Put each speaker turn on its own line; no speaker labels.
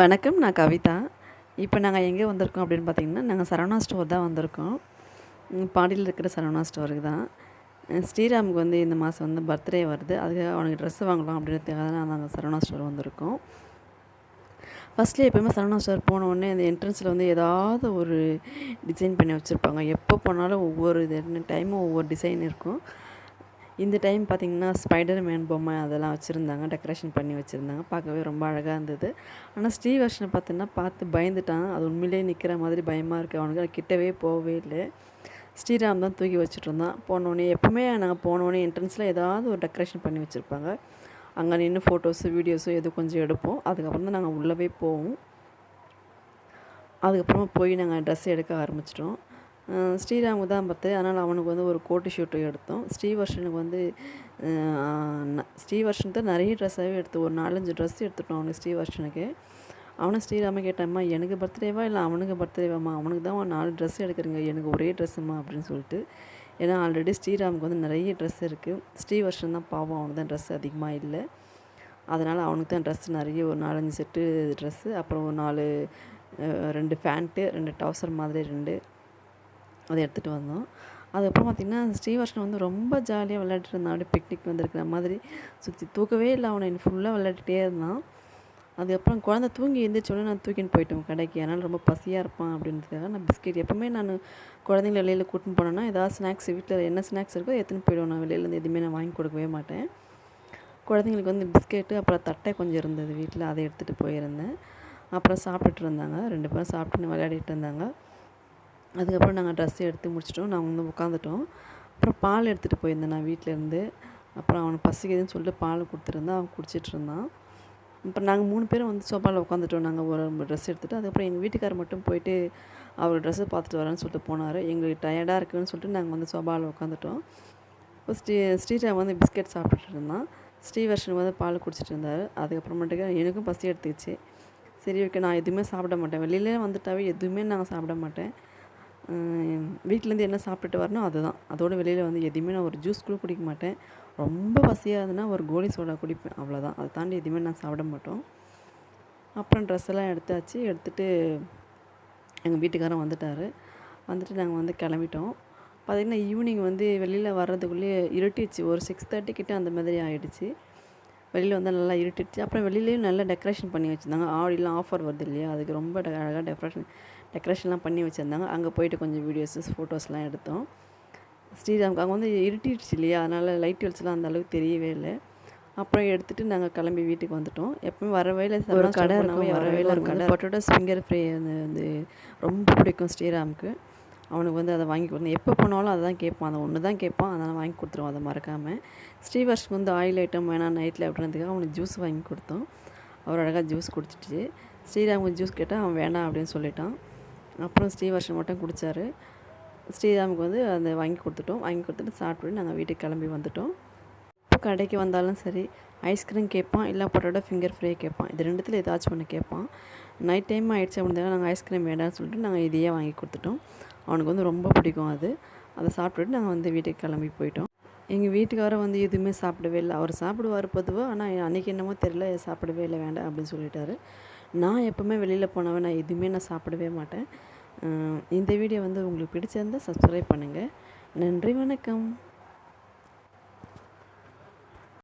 வணக்கம் நான் கவிதா. இப்போ நாங்கள் எங்கே வந்திருக்கோம் அப்படின்னு பார்த்தீங்கன்னா நாங்கள் சரவணா ஸ்டோர் தான் வந்திருக்கோம். பாண்டியில் இருக்கிற சரவணா ஸ்டோருக்கு தான். ஸ்ரீராமுக்கு வந்து இந்த மாதம் வந்து பர்த்டே வருது. அதுக்காக அவனுக்கு ட்ரெஸ் வாங்கலாம் அப்படின்றதுக்காக தான் நாங்கள் சரவணா ஸ்டோர் வந்திருக்கோம். ஃபஸ்ட்டில் எப்போயுமே சரவணா ஸ்டோர் போன உடனே அந்த என்ட்ரன்ஸில் வந்து ஏதாவது ஒரு டிசைன் பண்ணி வச்சுருப்பாங்க. எப்போ போனாலும் ஒவ்வொரு இது டைமும் ஒவ்வொரு டிசைன் இருக்கும். இந்த டைம் பார்த்திங்கன்னா ஸ்பைடர் மேன் பொம்மை அதெல்லாம் வச்சுருந்தாங்க டெக்கரேஷன் பண்ணி வச்சுருந்தாங்க. பார்க்கவே ரொம்ப அழகாக இருந்தது. ஆனால் ஸ்ரீவர்ஷனை பார்த்தோன்னா பார்த்து பயந்துட்டான். அது உண்மையிலேயே நிற்கிற மாதிரி பயமாக இருக்குது அவனுக்கு கிட்டவே போகவே இல்லை. ஸ்ரீராம் தான் தூக்கி வச்சுட்டு இருந்தான் போனோடனே எப்போவுமே நாங்கள் போனோடனே என்ட்ரன்ஸில் ஏதாவது ஒரு டெக்கரேஷன் பண்ணி வச்சுருப்பாங்க. அங்கே நின்று ஃபோட்டோஸு வீடியோஸு எது கொஞ்சம் எடுப்போம். அதுக்கப்புறம் தான் நாங்கள் உள்ளவே போவோம். அதுக்கப்புறமா போய் நாங்கள் ட்ரெஸ் எடுக்க ஆரம்பிச்சிட்டோம். ஸ்ரீராமுக்கு தான் பர்த்டே அதனால் அவனுக்கு வந்து ஒரு கோட்டு ஷூட்டு எடுத்தோம். ஸ்ரீவர்ஷனுக்கு வந்து ஸ்ரீவர்ஷன் தான் நிறைய ட்ரெஸ்ஸாகவே எடுத்து ஒரு நாலஞ்சு ட்ரெஸ் எடுத்துட்டோம் அவனுக்கு ஸ்ரீவர்ஷனுக்கு. அவனை ஸ்ரீராம கேட்டாம்மா எனக்கு பர்த்டேவா இல்லை அவனுக்கு பர்த்டேவாம்மா அவனுக்கு தான் ஒரு நாலு ட்ரெஸ் எடுக்கிறீங்க எனக்கு ஒரே ட்ரெஸ்ஸுமா அப்படின்னு சொல்லிட்டு. ஏன்னா ஆல்ரெடி ஸ்ரீராமுக்கு வந்து நிறைய ட்ரெஸ் இருக்குது ஸ்ரீவர்ஷன் தான் பாவம் அவனுக்கு தான் ட்ரெஸ் அதிகமாக இல்லை. அதனால் அவனுக்கு தான் ட்ரெஸ் நிறைய ஒரு நாலஞ்சு செட்டு ட்ரெஸ்ஸு அப்புறம் ஒரு நாலு ரெண்டு பேண்ட்டு ரெண்டு டவுசர் மாதிரி ரெண்டு அதை எடுத்துகிட்டு வந்தோம். அதுக்கப்புறம் பார்த்திங்கன்னா ஸ்ரீவர்ஷன் வந்து ரொம்ப ஜாலியாக விளையாடிட்டு இருந்தான் அப்படியே பிக்னிக் வந்திருக்கிற மாதிரி. சுற்றி தூக்கவே இல்லை அவனை. ஃபுல்லாக விளையாடிட்டே இருந்தான். அதுக்கப்புறம் குழந்த தூங்கி எழுந்திரிச்சோடனே நான் தூக்கின்னு போயிட்டோம் கடைக்கு. அதனால் ரொம்ப பசியாக இருப்பான் அப்படின்றதுக்காக நான் பிஸ்கெட் எப்போவுமே நான் குழந்தைங்கள வெளியில் கூட்டின்னு போனேன்னா ஏதாவது ஸ்நாக்ஸ் வீட்டில் என்ன ஸ்நாக்ஸ் இருக்கோ எடுத்துன்னு போயிடுவேன். நான் வெளியிலேருந்து எதுவுமே நான் வாங்கி கொடுக்கவே மாட்டேன். குழந்தைங்களுக்கு வந்து பிஸ்கெட்டு அப்புறம் தட்டை கொஞ்சம் இருந்தது வீட்டில் அதை எடுத்துகிட்டு போயிருந்தேன். அப்புறம் சாப்பிட்டுட்டு இருந்தாங்க. ரெண்டு பேரும் சாப்பிட்டுன்னு விளையாடிட்டு இருந்தாங்க. அதுக்கப்புறம் நாங்கள் ட்ரெஸ் எடுத்து முடிச்சிட்டோம். நாங்கள் வந்து உட்காந்துட்டோம் அப்புறம் பால் எடுத்துகிட்டு போயிருந்தேன் நான் வீட்டிலேருந்து அப்புறம் அவனுக்கு பசிக்குதுன்னு சொல்லிட்டு பால் கொடுத்துருந்தேன் அவன் குடிச்சிட்டு இருந்தான். அப்புறம் நாங்கள் மூணு பேரும் வந்து சோஃபாவில் உட்காந்துட்டோம் நாங்கள் ஒரு ட்ரெஸ் எடுத்துகிட்டு அதுக்கப்புறம் எங்கள் வீட்டுக்காரர் மட்டும் போயிட்டு அவர் ட்ரெஸ்ஸை பார்த்துட்டு வரேன்னு சொல்லிட்டு போனார். எங்களுக்கு டயர்டாக இருக்குன்னு சொல்லிட்டு நாங்கள் வந்து சோஃபாவில் உட்காந்துட்டோம் இப்போ ஸ்ரீ ஸ்ரீராம் வந்து பிஸ்கெட் சாப்பிட்டுட்டு இருந்தான். ஸ்ரீவர்ஷன் வந்து பால் குடிச்சிட்டு இருந்தார். அதுக்கப்புறமேட்டுக்கு எனக்கும் பசி எடுத்துக்கிச்சு. சரி ஓகே நான் எதுவுமே சாப்பிட மாட்டேன். வெளியிலே வந்துட்டாவே எதுவுமே நாங்கள் சாப்பிட மாட்டேன். வீட்டிலேருந்து என்ன சாப்பிட்டுட்டு வரணும் அதுதான். அதோட வெளியில் வந்து எதுவுமே நான் ஒரு ஜூஸ் கூட குடிக்க மாட்டேன். ரொம்ப பசியாக இருந்ததுன்னா ஒரு கோலி சோடா குடிப்பேன். அவ்வளோதான் அதை தாண்டி எதுவுமே நான் சாப்பிட மாட்டோம். அப்புறம் ட்ரெஸ் எல்லாம் எடுத்தாச்சு. எடுத்துட்டு எங்கள் வீட்டுக்காரன் வந்துட்டார். வந்துட்டு நாங்கள் வந்து கிளம்பிட்டோம். பார்த்திங்கன்னா ஈவினிங் வந்து வெளியில் வர்றதுக்குள்ளேயே இருட்டிடுச்சு. ஒரு சிக்ஸ் தேர்ட்டி கிட்டே அந்த மாதிரி ஆகிடுச்சு வெளியில் வந்து நல்லா இருட்டிடுச்சு. அப்புறம் வெளியிலையும் நல்லா டெக்கரேஷன் பண்ணி வச்சுருந்தாங்க. ஆடிலாம் ஆஃபர் வருது இல்லையா? அதுக்கு ரொம்ப அழகாக டெக்கரேஷன் டெக்கரேஷன்லாம் பண்ணி வச்சுருந்தாங்க. அங்கே போயிட்டு கொஞ்சம் வீடியோஸஸ் ஃபோட்டோஸ்லாம் எடுத்தோம். ஸ்ரீராமுக்கு அங்கே வந்து இருட்டிடுச்சு இல்லையா? அதனால் லைட் வெளிச்சலாம் அந்த அளவுக்கு தெரியவே இல்லை. அப்புறம் எடுத்துகிட்டு நாங்கள் கிளம்பி வீட்டுக்கு வந்துட்டோம். எப்பவுமே வர வழியில் ஒரு கடை இருக்கும். வர வழியில் ஒரு கடை பொட்டோட்டோஸ் ஃபிங்கர் ஃப்ரை வந்து வந்து ரொம்ப பிடிக்கும் ஸ்ரீராமுக்கு. அவனுக்கு வந்து அதை வாங்கி கொடுத்தேன். எப்போ போனாலும் அதை தான் கேட்பான். அதை ஒன்று தான் கேட்பான். அதனால் வாங்கி கொடுத்துருவோம். அதை மறக்காமல் ஸ்ரீவர்ஷ்க்கு வந்து ஆயில் ஐட்டம் வேணாம் நைட்டில் அப்படின்றதுக்காக அவனுக்கு ஜூஸ் வாங்கி கொடுத்தோம். அவர் அழகாக ஜூஸ் குடிச்சிட்டு ஸ்ரீராமுக்கு ஜூஸ் கேட்டால் அவன் வேண்டாம் அப்படின்னு சொல்லிட்டான். அப்புறம் ஸ்ரீவர்ஷன் மட்டும் குடித்தாரு ஸ்ரீராமுக்கு வந்து அதை வாங்கி கொடுத்துட்டோம். வாங்கி கொடுத்துட்டு சாப்பிட்டுட்டு நாங்கள் வீட்டுக்கு கிளம்பி வந்துட்டோம். இப்போ கடைக்கு வந்தாலும் சரி ஐஸ்கிரீம் கேட்பான் இல்லை பொட்டோட ஃபிங்கர் ஃப்ரை கேட்பான். இது ரெண்டுத்தில் ஏதாச்சும் ஒன்று கேட்பான். நைட் டைம் ஆகிடுச்சு அப்படின்றத நாங்கள் ஐஸ்கிரீம் வேண்டாம்னு சொல்லிட்டு நாங்கள் இதையே வாங்கி கொடுத்துட்டோம். அவனுக்கு வந்து ரொம்ப பிடிக்கும் அது. அதை சாப்பிட்டுட்டு நாங்கள் வந்து வீட்டுக்கு கிளம்பி போயிட்டோம். எங்கள் வீட்டுக்காரர் வந்து எதுவுமே சாப்பிடவே இல்லை. அவர் சாப்பிடுவார் பொதுவாக ஆனால் அன்றைக்கி என்னமோ தெரியல சாப்பிடவே இல்லை வேண்டாம் அப்படின்னு சொல்லிட்டாரு. நான் எப்போவுமே வெளியில் போனவன் நான் எதுவுமே நான் சாப்பிடவே மாட்டேன். இந்த வீடியோ வந்து உங்களுக்கு பிடிச்சிருந்தா சப்ஸ்கிரைப் பண்ணுங்கள் நன்றி வணக்கம்.